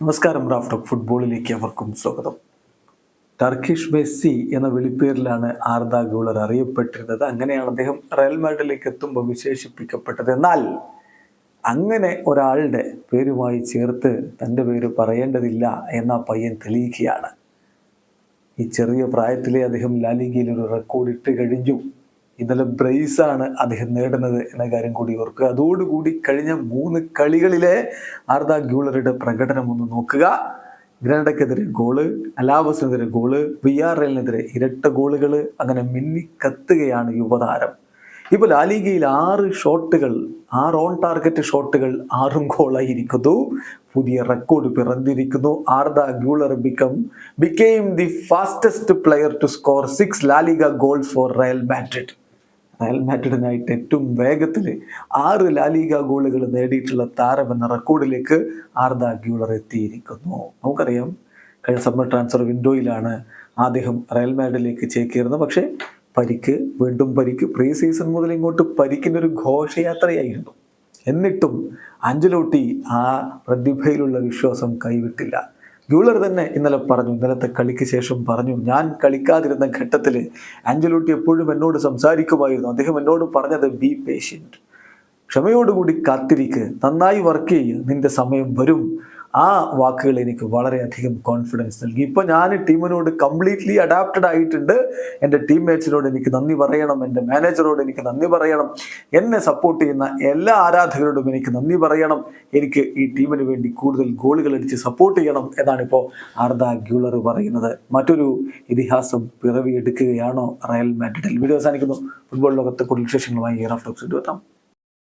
നമസ്കാരം റാഫ്റ്റർ ഫുട്ബോളിലേക്ക് അവർക്കും സ്വാഗതം. ടർക്കിഷ് മെസ്സി എന്ന വിളിപ്പേരിലാണ് ആർദ ഗൂളർ അറിയപ്പെട്ടിരുന്നത്. അങ്ങനെയാണ് അദ്ദേഹം റയൽ മാഡ്രിഡിലേക്ക് എത്തുമ്പോൾ വിശേഷിപ്പിക്കപ്പെട്ടത്. എന്നാൽ അങ്ങനെ ഒരാളുടെ പേരുമായി ചേർത്ത് തന്റെ പേര് പറയേണ്ടതില്ല എന്ന പയ്യൻ തെളിയിക്കുകയാണ്. ഈ ചെറിയ പ്രായത്തിലെ അദ്ദേഹം ലാലിഗയിൽ ഒരു റെക്കോർഡ് ഇട്ട് കഴിഞ്ഞു. ഇന്നലെ ബ്രേസാണ് അദ്ദേഹം നേടുന്നത് എന്ന കാര്യം കൂടി ഓർക്കുക. അതോടുകൂടി കഴിഞ്ഞ മൂന്ന് കളികളിലെ ആർദ ഗ്യൂളറുടെ പ്രകടനം ഒന്ന് നോക്കുക. ഗ്രാനഡക്കെതിരെ ഗോൾ അലാവസിനെതിരെ ഗോൾ വി ആർ എല്ലിനെതിരെ ഇരട്ട ഗോളുകൾ അങ്ങനെ മിന്നിക്കത്തുകയാണ് യുവതാരം. ഇപ്പോൾ ലാലിഗയിൽ ആറ് ഷോട്ടുകൾ ആറ് ഓൺ ടാർഗറ്റ് ഷോട്ടുകൾ ആറും ഗോളായിരിക്കുന്നു പുതിയ record പിറന്നിരിക്കുന്നു. Arda Guler become became the fastest player to score six La Liga goal for Real Madrid Real മാഡ്രിഡിനായിട്ട് ഏറ്റവും വേഗത്തിൽ ആറ് ലാലിഗ ഗോളുകൾ നേടിയിട്ടുള്ള താരം എന്ന റെക്കോർഡിലേക്ക് ആർദ ഗ്യൂളർ എത്തിയിരിക്കുന്നു. നമുക്കറിയാം കഴിഞ്ഞ സമ്മർ ട്രാൻസ്ഫർ വിൻഡോയിലാണ് അദ്ദേഹം റയൽ മാഡ്രിഡിലേക്ക് ചേക്കേറുന്നത്. പക്ഷേ പരിക്ക് വീണ്ടും പരിക്ക് പ്രീ സീസൺ മുതൽ ഇങ്ങോട്ട് പരിക്കിന്റെ ഒരു ഘോഷയാത്രയായിരുന്നു. എന്നിട്ടും അഞ്ചലോട്ടി ആ പ്രതിഭയിലുള്ള വിശ്വാസം കൈവിട്ടില്ല. ഗ്യൂളർ തന്നെ ഇന്നലെ പറഞ്ഞു ഇന്നലത്തെ കളിക്ക് ശേഷം പറഞ്ഞു ഞാൻ കളിക്കാതിരുന്ന ഘട്ടത്തിൽ ആഞ്ചലോട്ടി എപ്പോഴും എന്നോട് സംസാരിക്കുമായിരുന്നു. അദ്ദേഹം എന്നോട് പറഞ്ഞത് ബി പേഷ്യന്റ് ക്ഷമയോടുകൂടി കാത്തിരിക്ക്. നന്നായി വർക്ക് ചെയ്യുക നിന്റെ സമയം വരും. ആ വാക്കുകൾ എനിക്ക് വളരെയധികം കോൺഫിഡൻസ് നൽകി. ഇപ്പോൾ ഞാൻ ടീമിനോട് കംപ്ലീറ്റ്ലി അഡാപ്റ്റഡ് ആയിട്ടുണ്ട്. എന്റെ ടീംമേറ്റ്സിനോട് എനിക്ക് നന്ദി പറയണം. എന്റെ മാനേജറോട് എനിക്ക് നന്ദി പറയണം. എന്നെ സപ്പോർട്ട് ചെയ്യുന്ന എല്ലാ ആരാധകരോടും എനിക്ക് നന്ദി പറയണം. എനിക്ക് ഈ ടീമിന് വേണ്ടി കൂടുതൽ ഗോളുകൾ അടിച്ച് സപ്പോർട്ട് ചെയ്യണം എന്നാണിപ്പോൾ ആർദ ഗ്യൂളർ പറയുന്നത്. മറ്റൊരു ഇതിഹാസം പിറവിയെടുക്കുകയാണോ? റയൽ മാഡ്രിഡിൽ. വീഡിയോ അവസാനിക്കുന്നു. ഫുട്ബോൾ ലോകത്തെ കൂടുതൽ വിശേഷങ്ങളുമായി ഇയർ ഓഫ് ടോക്സ് എത്താം.